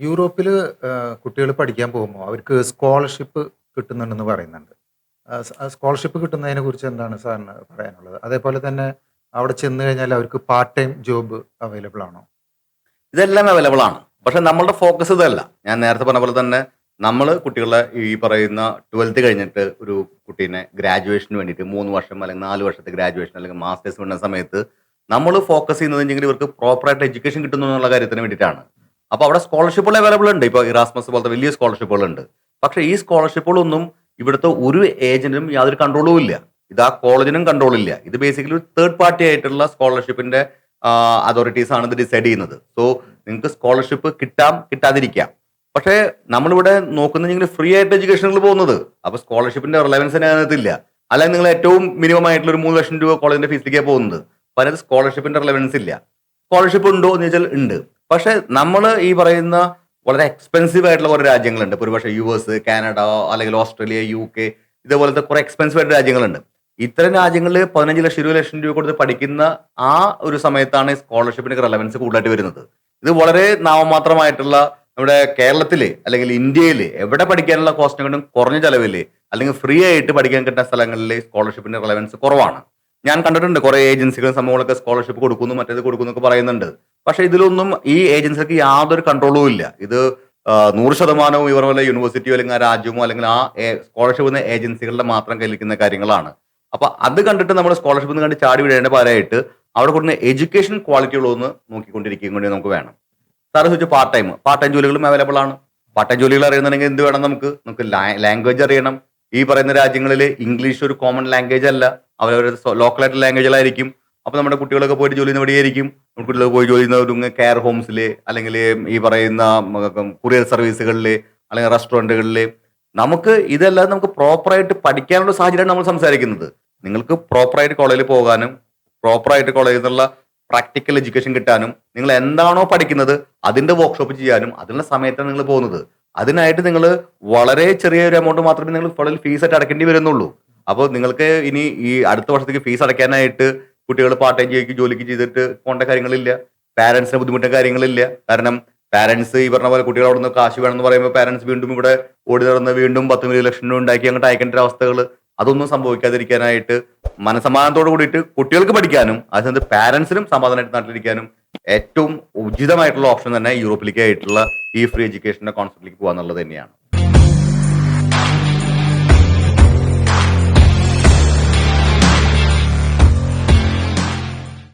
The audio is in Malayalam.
യൂറോപ്പിൽ കുട്ടികൾ പഠിക്കാൻ പോകുമ്പോൾ അവർക്ക് സ്കോളർഷിപ്പ് കിട്ടുന്നുണ്ടെന്ന് പറയുന്നുണ്ട്. സ്കോളർഷിപ്പ് കിട്ടുന്നതിനെ കുറിച്ച് എന്താണ് സാറിന് പറയാനുള്ളത്? അതേപോലെ തന്നെ അവിടെ ചെന്ന് കഴിഞ്ഞാൽ അവർക്ക് പാർട്ട് ടൈം ജോബ് അവൈലബിൾ ആണോ? ഇതെല്ലാം അവൈലബിൾ ആണ്. പക്ഷെ നമ്മളുടെ ഫോക്കസ് ഇതല്ല. ഞാൻ നേരത്തെ പറഞ്ഞ പോലെ തന്നെ നമ്മൾ കുട്ടികളെ ഈ പറയുന്ന ട്വൽത്ത് കഴിഞ്ഞിട്ട് ഒരു കുട്ടീനെ ഗ്രാജുവേഷന് വേണ്ടിയിട്ട് മൂന്ന് വർഷം അല്ലെങ്കിൽ നാല് വർഷത്തെ ഗ്രാജുവേഷൻ അല്ലെങ്കിൽ മാസ്റ്റേഴ്സ് വേണ്ട സമയത്ത് നമ്മൾ ഫോക്കസ് ചെയ്യുന്നത് ഇവർക്ക് പ്രോപ്പറായിട്ട് എഡ്യൂക്കേഷൻ കിട്ടുന്നു എന്നുള്ള കാര്യത്തിന് വേണ്ടിയിട്ടാണ്. അപ്പോൾ അവിടെ സ്കോളർഷിപ്പുകൾ അവൈലബിൾ ഉണ്ട്. ഇപ്പോൾ ഇറാസ്മസ് പോലത്തെ വലിയ സ്കോളർഷിപ്പുകൾ ഉണ്ട്. പക്ഷേ ഈ സ്കോളർഷിപ്പുകളൊന്നും ഇവിടുത്തെ ഒരു ഏജന്റിനും യാതൊരു കൺട്രോളും ഇല്ല. ഇത് ആ കോളേജിനും കൺട്രോൾ ഇല്ല. ഇത് ബേസിക്കലി ഒരു തേർഡ് പാർട്ടി ആയിട്ടുള്ള സ്കോളർഷിപ്പിന്റെ അതോറിറ്റീസ് ആണ് ഇത് ഡിസൈഡ് ചെയ്യുന്നത്. സോ നിങ്ങൾക്ക് സ്കോളർഷിപ്പ് കിട്ടാം കിട്ടാതിരിക്കാം. പക്ഷേ നമ്മളിവിടെ നോക്കുന്നെങ്കിൽ ഫ്രീ ആയിട്ട് എഡ്യൂക്കേഷനിൽ പോകുന്നത്. അപ്പോൾ സ്കോളർഷിപ്പിന്റെ റിലവൻസ് അതിനകത്തില്ല അല്ലെങ്കിൽ നിങ്ങൾ ഏറ്റവും മിനിമം ആയിട്ടുള്ള ഒരു മൂന്ന് ലക്ഷം രൂപ കോളേജിന്റെ ഫീസിലേക്കാണ് പോകുന്നത്. അപ്പോൾ അതിനകത്ത് സ്കോളർഷിപ്പിന്റെ റിലവൻസ് ഇല്ല. സ്കോളർഷിപ്പ് ഉണ്ടോ എന്ന് ചോദിച്ചാൽ ഉണ്ട്. പക്ഷെ നമ്മൾ ഈ പറയുന്ന വളരെ എക്സ്പെൻസീവ് ആയിട്ടുള്ള കുറെ രാജ്യങ്ങളുണ്ട്. ഒരുപക്ഷെ യു എസ് കാനഡ അല്ലെങ്കിൽ ഓസ്ട്രേലിയ യു കെ ഇതേപോലത്തെ കുറെ എക്സ്പെൻസീവ് ആയിട്ട് രാജ്യങ്ങളുണ്ട്. ഇത്തരം രാജ്യങ്ങളിൽ പതിനഞ്ച് ലക്ഷം ഇരുപത് ലക്ഷം രൂപ കൊടുത്ത് പഠിക്കുന്ന ആ ഒരു സമയത്താണ് സ്കോളർഷിപ്പിന്റെ റെലവൻസ് കൂടുതലായിട്ട് വരുന്നത്. ഇത് വളരെ നാമമാത്രമായിട്ടുള്ള നമ്മുടെ കേരളത്തിൽ അല്ലെങ്കിൽ ഇന്ത്യയിൽ എവിടെ പഠിക്കാനുള്ള കോസ്റ്റിനെക്കാട്ടും കുറഞ്ഞ ചെലവിൽ അല്ലെങ്കിൽ ഫ്രീ ആയിട്ട് പഠിക്കാൻ കിട്ടുന്ന സ്ഥലങ്ങളിൽ സ്കോളർഷിപ്പിന്റെ റെലവൻസ് കുറവാണ്. ഞാൻ കണ്ടിട്ടുണ്ട് കുറെ ഏജൻസികളും സംഭവങ്ങളൊക്കെ സ്കോളർഷിപ്പ് കൊടുക്കുന്നു മറ്റേത് കൊടുക്കുന്നു പറയുന്നുണ്ട്. പക്ഷെ ഇതിലൊന്നും ഈ ഏജൻസിക്ക് യാതൊരു കൺട്രോളും ഇല്ല. ഇത് നൂറ് ശതമാനവും ഇവർ പോലെ യൂണിവേഴ്സിറ്റിയോ അല്ലെങ്കിൽ ആ രാജ്യമോ അല്ലെങ്കിൽ ആ സ്കോളർഷിപ്പ് എന്ന ഏജൻസികളുടെ മാത്രം കയ്യിലിരിക്കുന്ന കാര്യങ്ങളാണ്. അപ്പൊ അത് കണ്ടിട്ട് നമ്മൾ സ്കോളർഷിപ്പ് എന്ന് കണ്ട് ചാടി വിടേണ്ട പകരമായിട്ട് അവിടെ കൊടുക്കുന്ന എഡ്യൂക്കേഷൻ ക്വാളിറ്റി ഉള്ളതെന്ന് നോക്കിക്കൊണ്ടിരിക്കുകയും കൂടി നമുക്ക് വേണം. സാറ് ചോദിച്ചു പാർട്ട് ടൈം പാർട്ട് ടൈം ജോലികളും അവൈലബിൾ ആണ്. പാർട്ട് ടൈം ജോലികൾ അറിയുന്നുണ്ടെങ്കിൽ എന്ത് വേണം നമുക്ക്? നമുക്ക് ലാംഗ്വേജ് അറിയണം. ഈ പറയുന്ന രാജ്യങ്ങളിൽ ഇംഗ്ലീഷ് ഒരു കോമൺ ലാംഗ്വേജ് അല്ല. അവരവരുടെ ലോക്കൽ ലാംഗ്വേജുകളായിരിക്കും അപ്പൊ നമ്മുടെ കുട്ടികളൊക്കെ പോയിട്ട് ജോലി ചെയ്യുന്ന എവിടെയായിരിക്കും? നമ്മുടെ കുട്ടികളൊക്കെ പോയി ജോലി ചെയ്യുന്ന കെയർ ഹോംസിൽ അല്ലെങ്കിൽ ഈ പറയുന്ന കൊറിയർ സർവീസുകളിൽ അല്ലെങ്കിൽ റെസ്റ്റോറന്റുകളിൽ നമുക്ക് ഇതെല്ലാം നമുക്ക് പ്രോപ്പറായിട്ട് പഠിക്കാനുള്ള സാഹചര്യമാണ് നമ്മൾ സംസാരിക്കുന്നത്. നിങ്ങൾക്ക് പ്രോപ്പറായിട്ട് കോളേജിൽ പോകാനും പ്രോപ്പറായിട്ട് കോളേജിൽ നിന്നുള്ള പ്രാക്ടിക്കൽ എഡ്യൂക്കേഷൻ കിട്ടാനും നിങ്ങൾ എന്താണോ പഠിക്കുന്നത് അതിന്റെ വർക്ക്ഷോപ്പ് ചെയ്യാനും അതിനുള്ള സമയത്താണ് നിങ്ങൾ പോകുന്നത്. അതിനായിട്ട് നിങ്ങൾ വളരെ ചെറിയ ഒരു എമൗണ്ട് മാത്രമേ നിങ്ങൾ കോളേജിൽ ഫീസ് ആയിട്ട് അടക്കേണ്ടി വരുന്നുള്ളൂ. അപ്പോൾ നിങ്ങൾക്ക് ഇനി ഈ അടുത്ത വർഷത്തേക്ക് ഫീസ് അടയ്ക്കാനായിട്ട് കുട്ടികൾ പാർട്ട് ടൈം ജോലിക്ക് ജോലിക്ക് ചെയ്തിട്ട് പോകേണ്ട കാര്യങ്ങളില്ല. പാരന്റ്സിന് ബുദ്ധിമുട്ട കാര്യങ്ങളില്ല. കാരണം പാരന്റ്സ് ഈ പറഞ്ഞ പോലെ കുട്ടികൾ അവിടെ നിന്ന് കാശ് വേണമെന്ന് പറയുമ്പോൾ പാരന്റ്സ് വീണ്ടും ഇവിടെ ഓടി നടന്ന് വീണ്ടും പത്ത് മില്യൺ ലക്ഷം ഉണ്ടാക്കി അങ്ങോട്ട് അയക്കേണ്ട അവസ്ഥകൾ അതൊന്നും സംഭവിക്കാതിരിക്കാനായിട്ട് മനസമാധാനത്തോട് കൂടിയിട്ട് കുട്ടികൾക്ക് പഠിക്കാനും അതിനകത്ത് പാരന്റ്സിനും സമാധാനമായിട്ട് നാട്ടിലിരിക്കാനും ഏറ്റവും ഉചിതമായിട്ടുള്ള ഓപ്ഷൻ തന്നെ യൂറോപ്പിലേക്ക് ആയിട്ടുള്ള ഈ ഫ്രീ എഡ്യൂക്കേഷന്റെ കോൺസെപ്റ്റിലേക്ക് പോകാന്നുള്ളത് തന്നെയാണ്.